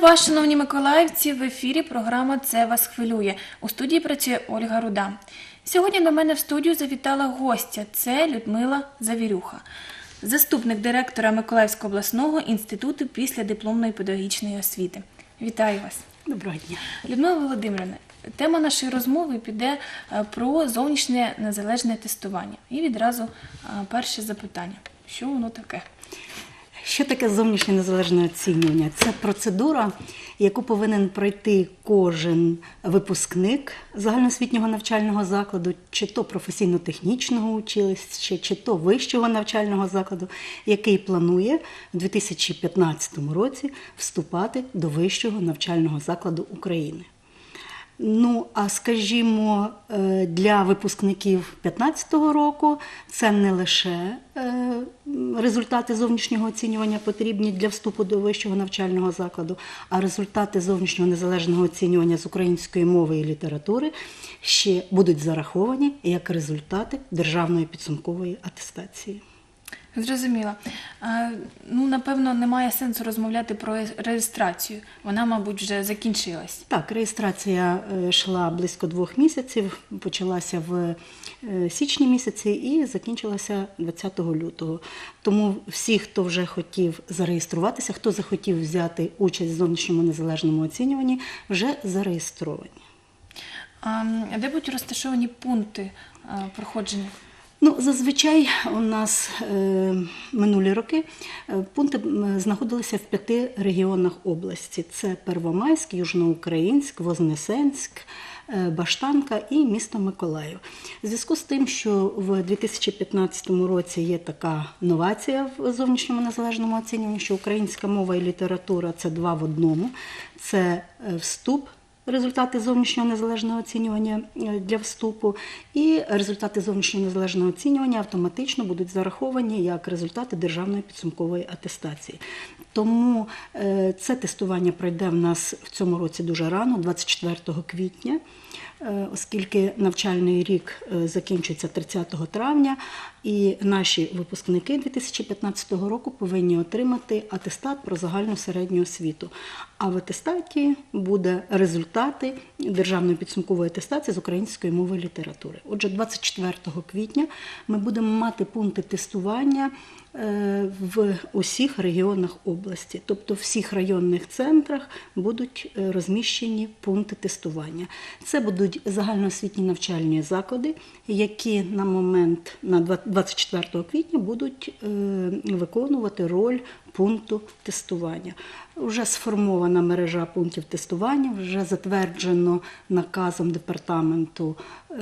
вас, шановні миколаївці. В ефірі програма Це вас хвилює. У студії працює Ольга Руда. Сьогодні до мене в студію завітала гостя. Це Людмила Завірюха, заступник директора Миколаївського обласного інституту післядипломної педагогічної освіти. Вітаю вас, Доброго дня. Людмила Володимирівна. Тема нашої розмови піде е, про зовнішнє незалежне тестування. І відразу е, перше запитання: що воно таке? Що таке зовнішнє незалежне оцінювання? Це процедура, яку повинен пройти кожен випускник загальноосвітнього навчального закладу, чи то професійно-технічного училища, чи то вищого навчального закладу, який планує в 2015 році вступати до вищого навчального закладу України. Ну, а скажімо, е, для випускників 2015 року це не лише е, результати зовнішнього оцінювання потрібні для вступу до вищого навчального закладу, а результати зовнішнього незалежного оцінювання з української мови і літератури ще будуть зараховані як результати державної підсумкової атестації. Зрозуміла. Е, Ну, напевно, немає сенсу розмовляти про реєстрацію. Вона, мабуть, вже закінчилась. Так, реєстрація е, йшла близько двох місяців, почалася в е, січні місяці і закінчилася 20 лютого. Тому всі, хто вже хотів зареєструватися, хто захотів взяти участь в зовнішньому незалежному оцінюванні, вже зареєстровані. А де будуть розташовані пункти е, проходження? Ну, зазвичай у нас е, минулі роки е, пункти знаходилися в п'яти регіонах області: це Первомайськ, Южноукраїнськ, Вознесенськ. е, Баштанка і місто Миколаїв. У зв'язку з тим, що в 2015 році є така новація в зовнішньому незалежному оцінюванні, що українська мова і література це два в одному. Це е, вступ результати зовнішнього незалежного оцінювання е, для вступу, і результати зовнішнього незалежного оцінювання автоматично будуть зараховані як результати державної підсумкової атестації. Тому е, це тестування пройде в нас в цьому році дуже рано, 24 квітня. Е, Оскільки навчальний рік е, закінчується 30 травня, і наші випускники 2015 року повинні отримати атестат про загальну середню освіту. А в атестаті буде результати державної підсумкової атестації з української мови і літератури. Отже, 24 квітня ми будемо мати пункти тестування в усіх регіонах області, тобто в всіх районних центрах будуть е, розміщені пункти тестування. Це будуть загальноосвітні навчальні заклади, які на момент на 24 квітня будуть е, виконувати роль пункту тестування. Вже сформована мережа пунктів тестування, вже затверджено наказом департаменту е,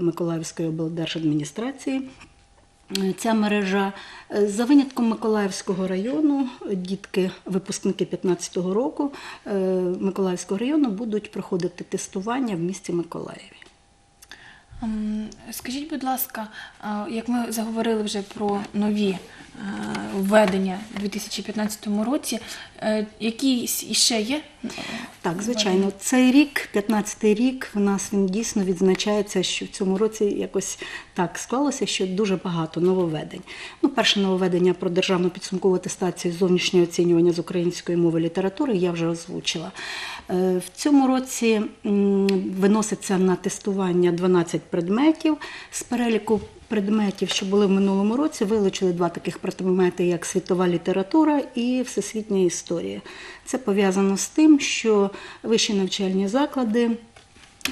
Миколаївської облдержадміністрації. Е, Ця мережа Е, за винятком Миколаївського району, дітки, випускники 2015 року е, Миколаївського району будуть проходити тестування в місті Миколаєві. Ем, Скажіть, будь ласка, як ми заговорили вже про нові введення у 2015 році, е, які іще є? Так, звичайно, цей рік, 15-й рік, в нас він дійсно відзначається, що в цьому році якось так склалося, що дуже багато нововведень. Ну, перше нововведення про державну підсумкову атестацію зовнішнього оцінювання з української мови літератури я вже озвучила. Е, В цьому році виноситься на тестування 12 предметів з переліку. Предметів, що були в минулому році, вилучили два таких предмети, як світова література і всесвітня історія. Це пов'язано з тим, що вищі навчальні заклади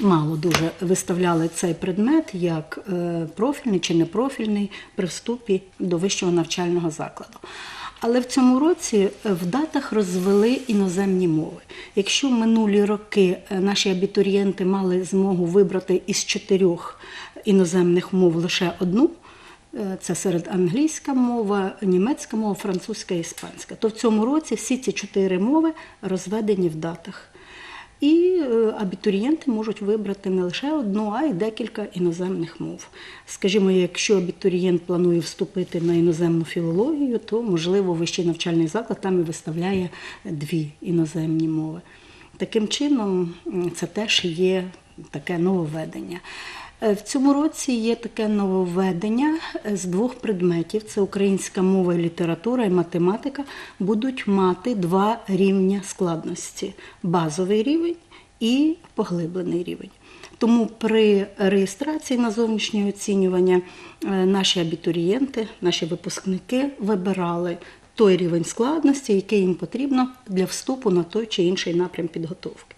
мало дуже виставляли цей предмет як е, профільний чи непрофільний при вступі до вищого навчального закладу. Але в цьому році е, в датах розвели іноземні мови. Якщо минулі роки е, наші абітурієнти мали змогу вибрати із чотирьох іноземних мов лише одну, е, це серед англійська мова, німецька мова, французька і іспанська, то в цьому році всі ці чотири мови розведені в датах. І е, абітурієнти можуть вибрати не лише одну, а й декілька іноземних мов. Скажімо, якщо абітурієнт планує вступити на іноземну філологію, то можливо вищий навчальний заклад там і виставляє дві іноземні мови. Таким чином, це теж є таке нововведення. Е, В цьому році є таке нововведення е, з двох предметів: це українська мова і література і математика, будуть мати два рівня складності: базовий рівень і поглиблений рівень. Тому при реєстрації на зовнішнє оцінювання е, наші абітурієнти, наші випускники вибирали той рівень складності, який їм потрібно для вступу на той чи інший напрям підготовки.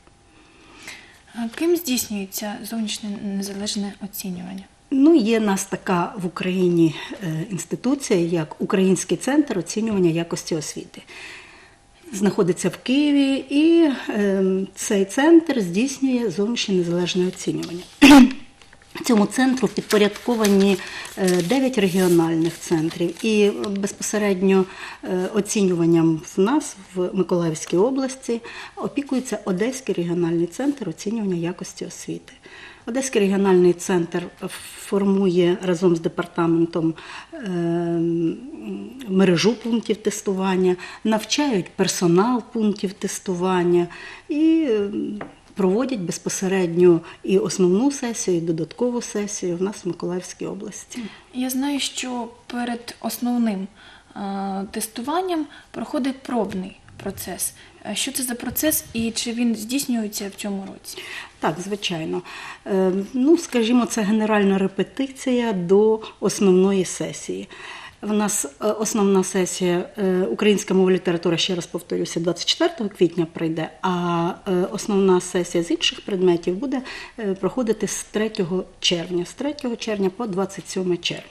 А Ким здійснюється зовнішнє незалежне оцінювання? Ну, є нас така в Україні е, інституція, як Український центр оцінювання якості освіти. Знаходиться в Києві, і е, цей центр здійснює зовнішнє незалежне оцінювання. Цьому центру підпорядковані 9 регіональних центрів, і безпосередньо е, оцінюванням в нас в Миколаївській області опікується Одеський регіональний центр оцінювання якості освіти. Одеський регіональний центр формує разом з департаментом е, мережу пунктів тестування, навчають персонал пунктів тестування і е, проводять безпосередньо і основну сесію, і додаткову сесію в нас в Миколаївській області. Я знаю, що перед основним е, тестуванням проходить пробний процес. Е, Що це за процес і чи він здійснюється в цьому році? Так, звичайно. Е, Ну, скажімо, це генеральна репетиція до основної сесії. В нас е, основна сесія е, українська мова література, ще раз повторюся, 24 квітня прийде, а е, основна сесія з інших предметів буде проходити з 3 червня, з 3 червня по 27 червня.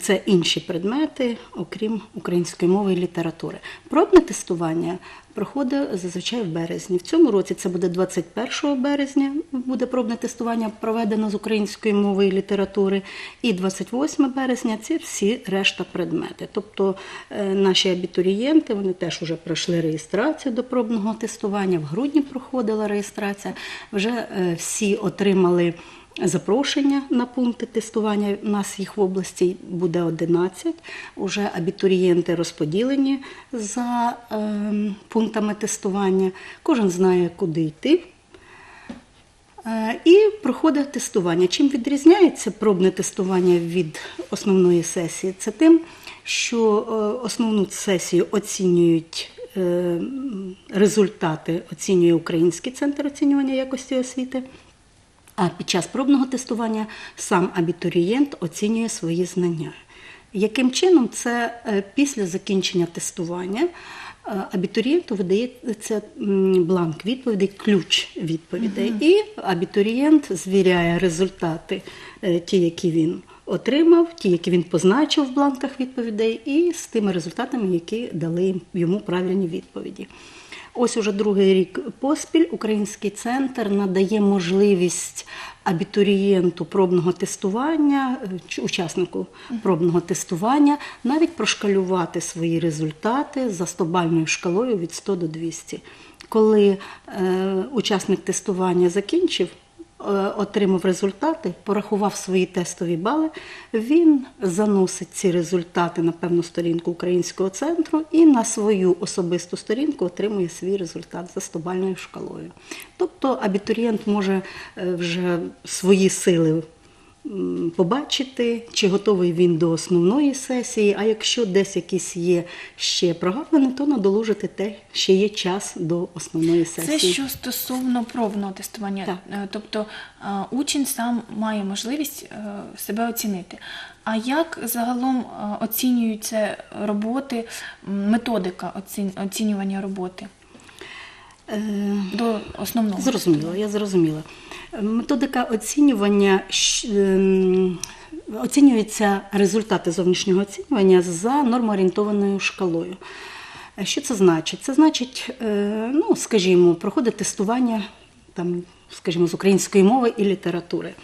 Це інші предмети, окрім української мови і літератури. Пробне тестування проходить зазвичай в березні. В цьому році це буде 21 березня, буде пробне тестування проведено з української мови і літератури. І 28 березня це всі решта предмети. Тобто е, наші абітурієнти вони теж вже пройшли реєстрацію до пробного тестування. В грудні проходила реєстрація. Вже е, всі отримали. Запрошення на пункти тестування. У нас їх в області буде 11. Уже абітурієнти розподілені за е, пунктами тестування. Кожен знає, куди йти. Е, І проходить тестування. Чим відрізняється пробне тестування від основної сесії? Це тим, що е, основну сесію оцінюють е, результати, оцінює Український центр оцінювання якості освіти. А під час пробного тестування сам абітурієнт оцінює свої знання. Яким чином це е, після закінчення тестування е, абітурієнту видається бланк відповідей, ключ відповідей, і абітурієнт звіряє результати, е, ті, які він отримав, ті, які він позначив в бланках відповідей, і з тими результатами, які дали йому правильні відповіді. Ось уже другий рік поспіль Український центр надає можливість абітурієнту пробного тестування, е, чи учаснику пробного тестування, навіть прошкалювати свої результати за 100-бальною шкалою від 100 до 200. Коли е, учасник тестування закінчив, отримав результати, порахував свої тестові бали, він заносить ці результати на певну сторінку українського центру і на свою особисту сторінку отримує свій результат за 100-бальною шкалою. Тобто абітурієнт може е, вже свої сили побачити, чи готовий він до основної сесії, а якщо десь якісь є ще прогалини, то надолужити те, ще є час до основної сесії. Це що стосовно пробного тестування. Так. Е, Тобто е, учень сам має можливість е, себе оцінити. А як загалом оцінюються роботи, методика оцінювання роботи до основного? Зрозуміло, я зрозуміла. Методика оцінювання ем, оцінюються результати зовнішнього оцінювання за нормоорієнтованою шкалою. Е, Що це значить? Це значить, е, ну, скажімо, проходить тестування там, скажімо, з української мови і літератури.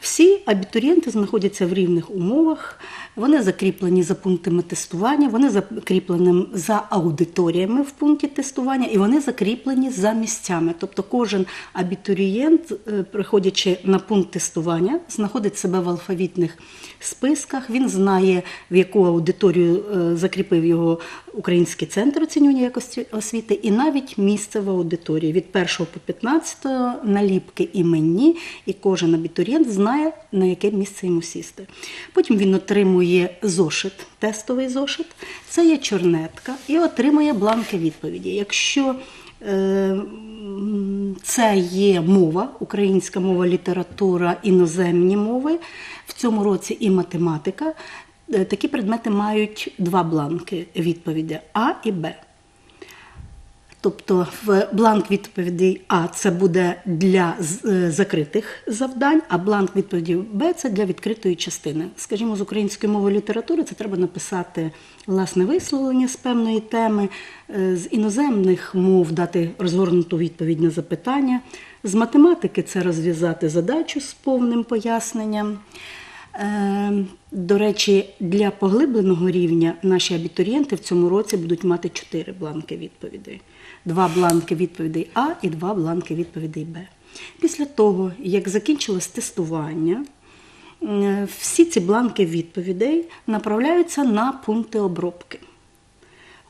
Всі абітурієнти знаходяться в рівних умовах, вони закріплені за пунктами тестування, вони закріплені за аудиторіями в пункті тестування і вони закріплені за місцями. Тобто кожен абітурієнт, е, приходячи на пункт тестування, знаходить себе в алфавітних списках, він знає, в яку аудиторію е, закріпив його Український центр оцінювання якості освіти, і навіть місце в аудиторії від 1 по 15 наліпки іменні, і кожен абітурієнт знає. Знає, на яке місце йому сісти. Потім він отримує зошит, тестовий зошит, це є чорнетка, і отримує бланки відповіді. Якщо е, це є мова, українська мова, література, іноземні мови, в цьому році і математика, е, такі предмети мають два бланки відповіді А і Б. Тобто в бланк відповідей А це буде для е, закритих завдань, а бланк відповіді Б це для відкритої частини. Скажімо, з української мови літератури це треба написати власне висловлення з певної теми, е, з іноземних мов дати розгорнуту відповідь на запитання, з математики це розв'язати задачу з повним поясненням. Е, До речі, для поглибленого рівня наші абітурієнти в цьому році будуть мати чотири бланки відповідей: два бланки відповідей А і два бланки відповідей Б. Після того, як закінчилось тестування, всі ці бланки відповідей направляються на пункти обробки.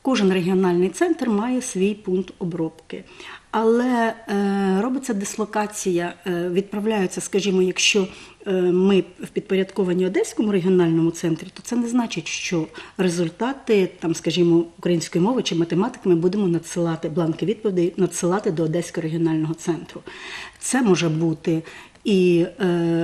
Кожен регіональний центр має свій пункт обробки. Але е, робиться дислокація, е, відправляються, скажімо, якщо е, ми в підпорядковані Одеському регіональному центрі, то це не значить, що результати, там, скажімо, української мови чи математики ми будемо надсилати бланки відповідей, надсилати до Одеського регіонального центру. Це може бути і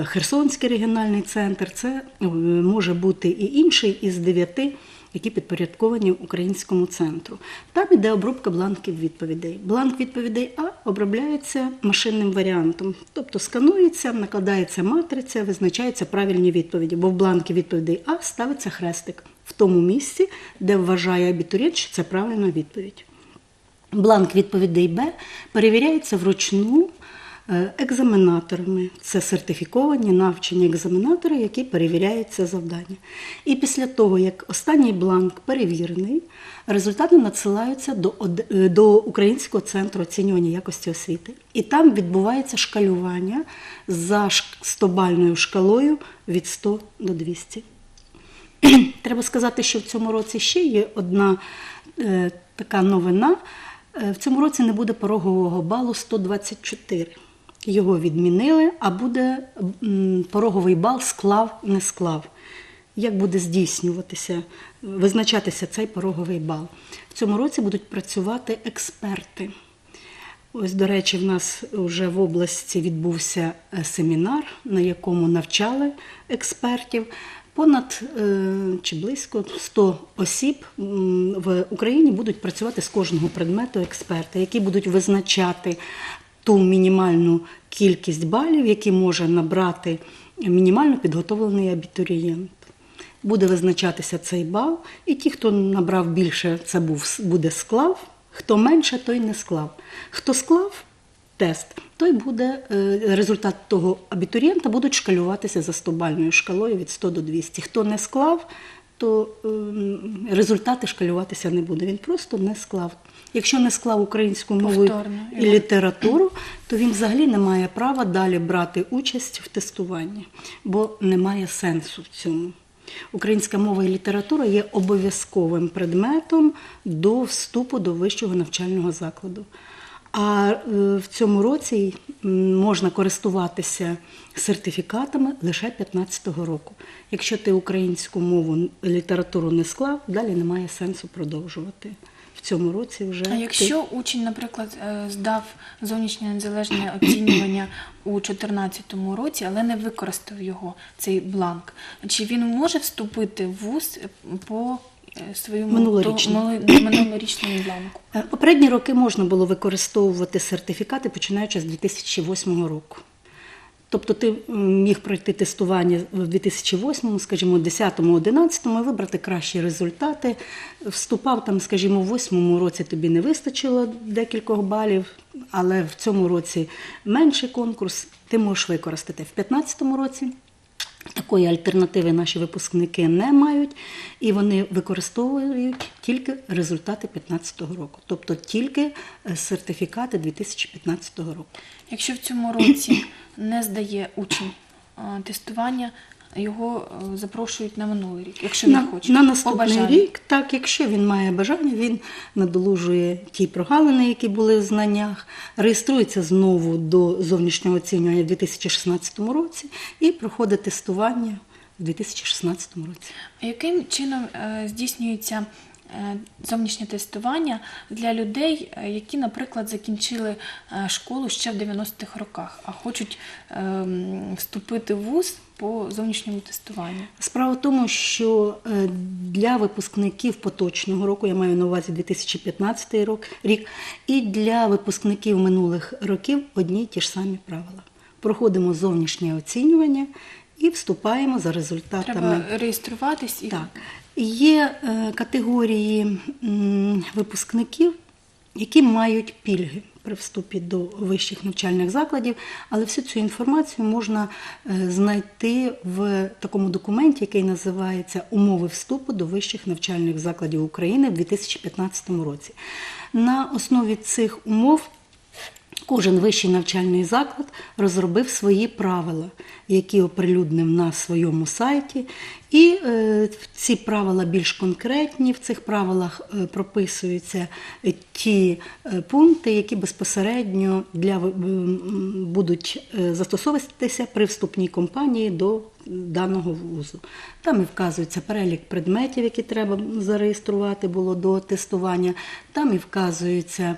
Херсонський регіональний центр, це може бути і інший із дев'яти які підпорядковані українському центру. Там іде обробка бланків відповідей. Бланк відповідей А обробляється машинним варіантом, тобто сканується, накладається матриця, визначаються правильні відповіді, бо в бланки відповідей А ставиться хрестик в тому місці, де вважає абітурієнт, що це правильна відповідь. Бланк відповідей Б перевіряється вручну екзаменаторами. Це сертифіковані навчені екзаменатори, які перевіряють це завдання. І після того, як останній бланк перевірений, результати надсилаються до, е, до Українського центру оцінювання якості освіти. І там відбувається шкалювання за шк- 100-бальною шкалою від 100 до 200. Треба сказати, що в цьому році ще є одна е, така новина. Е, в цьому році не буде порогового балу 124. Його відмінили, а буде пороговий бал склав, не склав. Як буде здійснюватися, визначатися цей пороговий бал? В цьому році будуть працювати експерти. Ось, до речі, в нас вже в області відбувся е, семінар, на якому навчали експертів. Понад е, чи близько 100 осіб в Україні будуть працювати з кожного предмету експерти, які будуть визначати ту мінімальну кількість балів, які може набрати мінімально підготовлений абітурієнт. Буде визначатися цей бал, і ті, хто набрав більше, це був, буде склав, хто менше, той не склав. Хто склав тест, той буде е, результат того абітурієнта будуть шкалюватися за 100-бальною шкалою від 100 до 200. Хто не склав, то ем, результати шкалюватися не буде. Він просто не склав. Якщо не склав українську мову Повторно. і літературу, то він взагалі не має права далі брати участь в тестуванні, бо немає сенсу в цьому. Українська мова і література є обов'язковим предметом до вступу до вищого навчального закладу. А е, в цьому році можна користуватися сертифікатами лише 15-го року. Якщо ти українську мову літературу не склав, далі немає сенсу продовжувати. В цьому році вже А ти- якщо учень, наприклад, е, здав зовнішнє незалежне оцінювання у 2014 році, але не використав його, цей бланк, чи він може вступити в ВУЗ по е, то- мили- минулорічному бланку? Е, Попередні роки можна було використовувати сертифікати, починаючи з 2008 року. Тобто ти міг пройти тестування в 2008, скажімо, 10 11 і вибрати кращі результати. Вступав там, скажімо, в 8 році тобі не вистачило декількох балів, але в цьому році менший конкурс ти можеш використати. В 15 році Такої альтернативи наші випускники не мають, і вони використовують тільки результати 2015 року, тобто тільки е, сертифікати 2015 року. Якщо в цьому році не здає учень е, тестування, його е, запрошують на минулий рік, якщо він на, хоче. на наступний Побажання. рік, так, якщо він має бажання, він надолужує ті прогалини, які були в знаннях, реєструється знову до зовнішнього оцінювання в 2016 році і проходить тестування в 2016 році. Яким чином е, здійснюється зовнішнє тестування для людей, е, які, наприклад, закінчили е, школу ще в 90-х роках, а хочуть е, вступити в ВУЗ по зовнішньому тестуванню? Справа в тому, що е, для випускників поточного року, я маю на увазі 2015 рок, рік, і для випускників минулих років одні й ті ж самі правила. Проходимо зовнішнє оцінювання і вступаємо за результатами. Треба реєструватись і Так. Є е, категорії випускників, які мають пільги при вступі до вищих навчальних закладів, але всю цю інформацію можна е, знайти в такому документі, який називається Умови вступу до вищих навчальних закладів України в 2015 році. На основі цих умов Кожен вищий навчальний заклад розробив свої правила, які оприлюднив на своєму сайті. І е, ці правила більш конкретні. В цих правилах е, прописуються е, ті пункти, які безпосередньо для будуть застосовуватися при вступній кампанії до даного вузу. Там і вказується перелік предметів, які треба зареєструвати було до тестування. Там і вказуються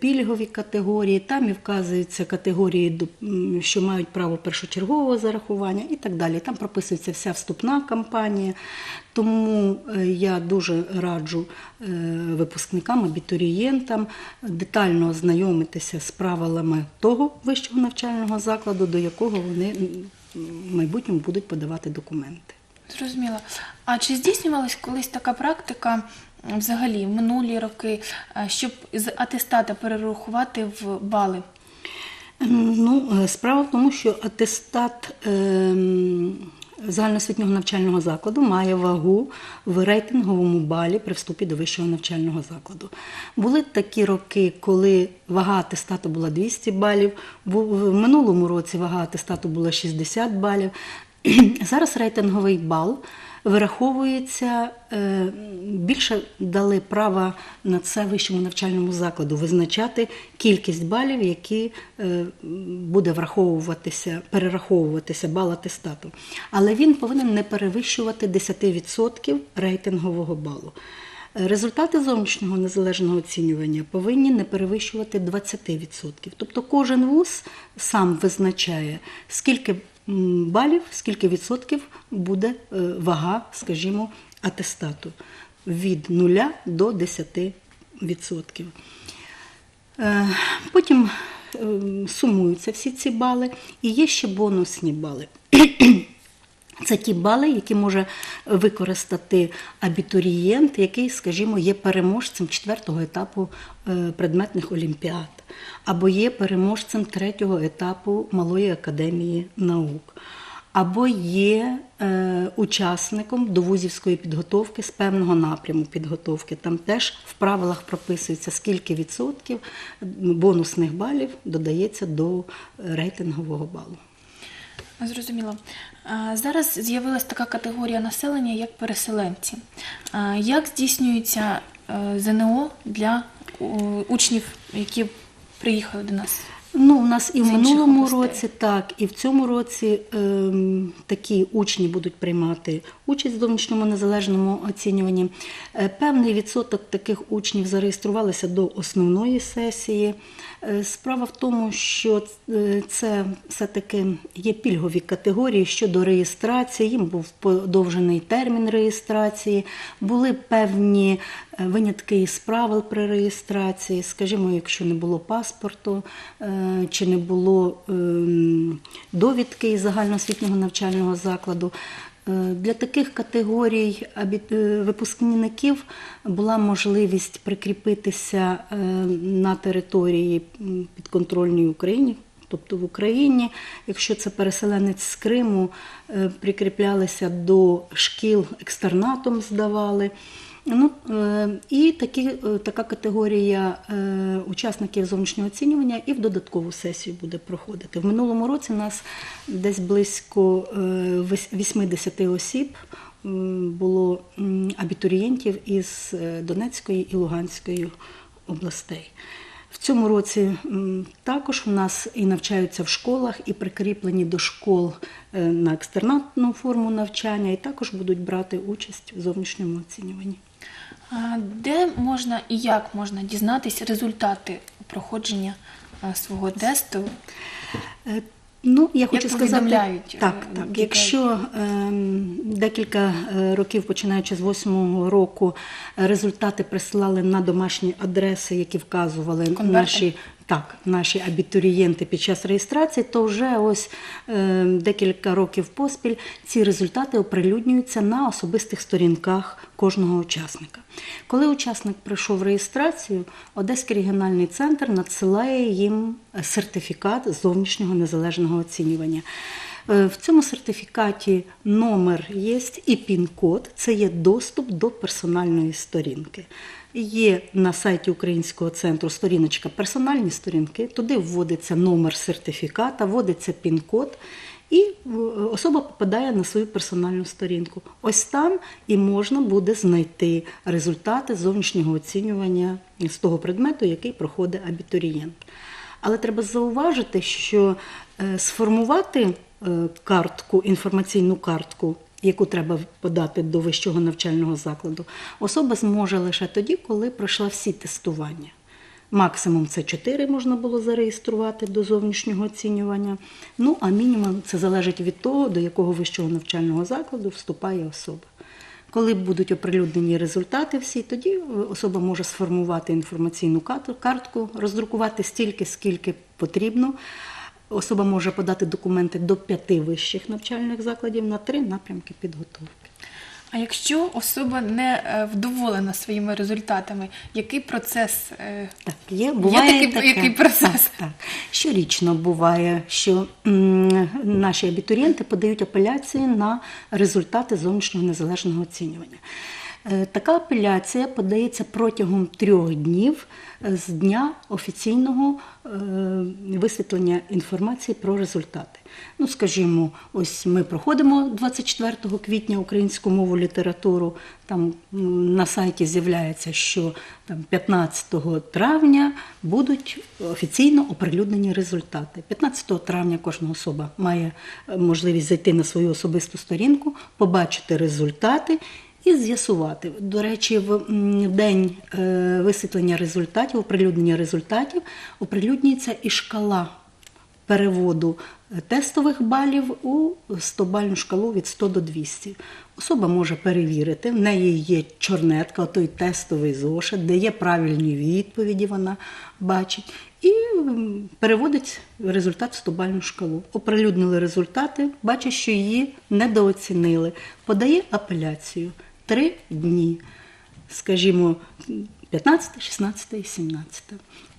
пільгові категорії, там і вказуються категорії, що мають право першочергового зарахування і так далі. Там прописується вся вступна кампанія. Тому е, я дуже раджу е, випускникам, абітурієнтам детально ознайомитися з правилами того вищого навчального закладу, до якого вони в майбутньому будуть подавати документи. Зрозуміло. А чи здійснювалась колись така практика взагалі в минулі роки, е, щоб з атестата перерахувати в бали? Ну, е, справа в тому, що атестат ем, загальноосвітнього навчального закладу має вагу в рейтинговому балі при вступі до вищого навчального закладу. Були такі роки, коли вага атестату була 200 балів, в минулому році вага атестату була 60 балів. Зараз рейтинговий бал вираховується е, більше дали права на це вищому навчальному закладу визначати кількість балів, які е, буде враховуватися, перераховуватися бал атестату. Але він повинен не перевищувати 10% рейтингового балу. Е, Результати зовнішнього незалежного оцінювання повинні не перевищувати 20%. Тобто кожен вуз сам визначає, скільки балів, скільки відсотків буде е, вага, скажімо, атестату від 0 до 10%. Е, Потім е, сумуються всі ці бали, і є ще бонусні бали. Це ті бали, які може використати абітурієнт, який, скажімо, є переможцем четвертого етапу е, предметних олімпіад, або є переможцем третього етапу Малої академії наук, або є е, учасником довузівської підготовки з певного напряму підготовки. Там теж в правилах прописується, скільки відсотків бонусних балів додається до рейтингового балу. Зрозуміло. Зараз з'явилася така категорія населення, як переселенці. Як здійснюється е, ЗНО для учнів, які приїхали до нас? Ну, у нас і в минулому областей. році, так, і в цьому році ем, такі учні будуть приймати участь в зовнішньому незалежному оцінюванні. Е, певний відсоток таких учнів зареєструвалися до основної сесії. Е, справа в тому, що е, це все-таки є пільгові категорії щодо реєстрації. Їм був подовжений термін реєстрації, були певні е, винятки із правил при реєстрації. Скажімо, якщо не було паспорту е, чи не було ем, довідки із загальноосвітнього навчального закладу. Е, Для таких категорій е, випускників була можливість прикріпитися на території м, підконтрольній Україні, тобто в Україні, якщо це переселенець з Криму, прикріплялися до шкіл екстернатом, здавали. Ну, е, і такі, е, така категорія е, учасників зовнішнього оцінювання і в додаткову сесію буде проходити. В минулому році нас десь близько е, 80 осіб було абітурієнтів із Донецької і Луганської областей. В цьому році також у нас і навчаються в школах, і прикріплені до школ на екстернатну форму навчання, і також будуть брати участь в зовнішньому оцінюванні. Де можна і як можна дізнатись результати проходження свого тесту? Е, Ну, я хочу сказати, повідомляють, е, так, так. Якщо е, декілька років, починаючи з восьмого року, результати присилали на домашні адреси, які вказували Конверти? наші. Так, наші абітурієнти під час реєстрації, то вже ось е, декілька років поспіль ці результати оприлюднюються на особистих сторінках кожного учасника. Коли учасник пройшов реєстрацію, Одеський регіональний центр надсилає їм сертифікат зовнішнього незалежного оцінювання. Е, В цьому сертифікаті номер є і пін-код це є доступ до персональної сторінки. Є на сайті Українського центру сторіночка персональні сторінки, туди вводиться номер сертифіката, вводиться пін-код. І е, особа попадає на свою персональну сторінку. Ось там і можна буде знайти результати зовнішнього оцінювання з того предмету, який проходить абітурієнт. Але треба зауважити, що е, сформувати картку, інформаційну картку, яку треба подати до вищого навчального закладу, особа зможе лише тоді, коли пройшла всі тестування. Максимум це 4 можна було зареєструвати до зовнішнього оцінювання. Ну а мінімум це залежить від того, до якого вищого навчального закладу вступає особа. Коли будуть оприлюднені результати всі, тоді е, особа може сформувати інформаційну картку, роздрукувати стільки, скільки потрібно. Особа може подати документи до п'яти вищих навчальних закладів на три напрямки підготовки. А якщо особа не е, вдоволена своїми результатами, який процес е, Так, є, буває такий- таке. який процес? Так, так. Щорічно буває, що м, наші абітурієнти подають апеляції на результати зовнішнього незалежного оцінювання. Е, Така апеляція подається протягом трьох днів е, з дня офіційного е, висвітлення інформації про результати. Ну, скажімо, ось ми проходимо 24 квітня українську мову літературу. Там на сайті з'являється, що там 15 травня будуть офіційно оприлюднені результати. 15 травня кожна особа має можливість зайти на свою особисту сторінку, побачити результати. І з'ясувати. До речі, в день е, висвітлення результатів, оприлюднення результатів, оприлюднюється і шкала переводу е, тестових балів у 100-бальну шкалу від 100 до 200. Особа може перевірити, в неї є чорнетка, той тестовий зошит, де є правильні відповіді, вона бачить, і переводить результат в 100-бальну шкалу. Оприлюднили результати, бачить, що її недооцінили, подає апеляцію. Три дні скажімо, 15, 16 і 17.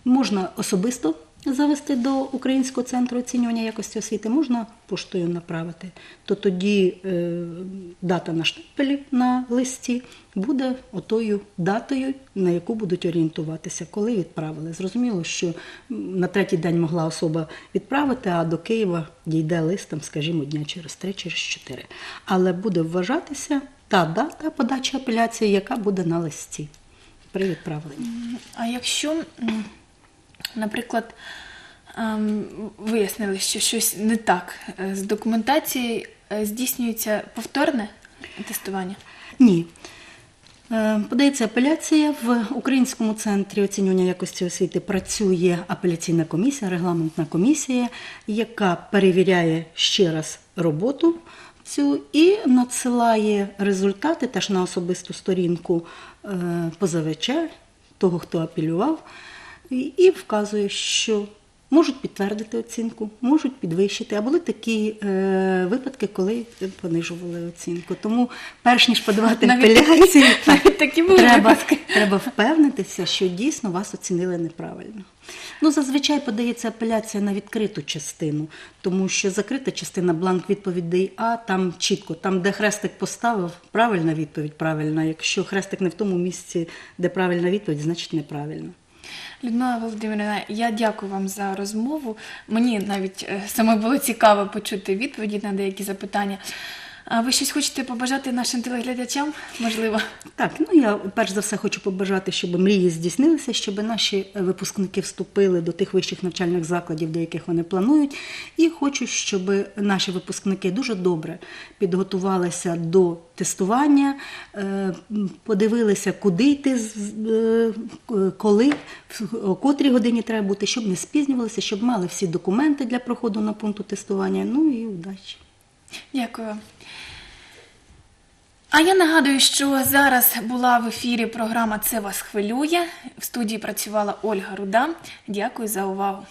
Можна особисто завести до Українського центру оцінювання якості освіти, можна поштою направити. То тоді е, дата на штемпелі на листі буде отою датою, на яку будуть орієнтуватися, коли відправили. Зрозуміло, що на третій день могла особа відправити, а до Києва дійде лист, там, скажімо, дня через три, через чотири. Але буде вважатися та дата подачі апеляції, яка буде на листі при відправленні. А якщо, наприклад, ем, вияснили, що щось не так е, з документацією, е, здійснюється повторне тестування? Ні. Е, Подається апеляція в Українському центрі оцінювання якості освіти працює апеляційна комісія, регламентна комісія, яка перевіряє ще раз роботу цю і надсилає результати теж на особисту сторінку е, позивача, того, хто апелював, і- вказує, що можуть підтвердити оцінку, можуть підвищити. А були такі е, випадки, коли понижували оцінку. Тому, перш ніж подавати Навіть такі- апеляції, навіть такі треба, треба впевнитися, що дійсно вас оцінили неправильно. Ну, зазвичай подається апеляція на відкриту частину, тому що закрита частина бланк відповідей А, там чітко, там, де хрестик поставив, правильна відповідь правильна. Якщо хрестик не в тому місці, де правильна відповідь, значить неправильно. Людмила Володимирівна, я дякую вам за розмову. Мені навіть е, саме було цікаво почути відповіді на деякі запитання. А ви щось хочете побажати нашим телеглядачам? Можливо. Так, ну я перш за все хочу побажати, щоб мрії здійснилися, щоб наші випускники вступили до тих вищих навчальних закладів, до яких вони планують. І хочу, щоб наші випускники дуже добре підготувалися до тестування, е, подивилися, куди йти, е, коли, в о котрій годині треба бути, щоб не спізнювалися, щоб мали всі документи для проходу на пункту тестування. Ну і удачі. Дякую. А я нагадую, що зараз була в ефірі програма Це вас хвилює. В студії працювала Ольга Руда. Дякую за увагу.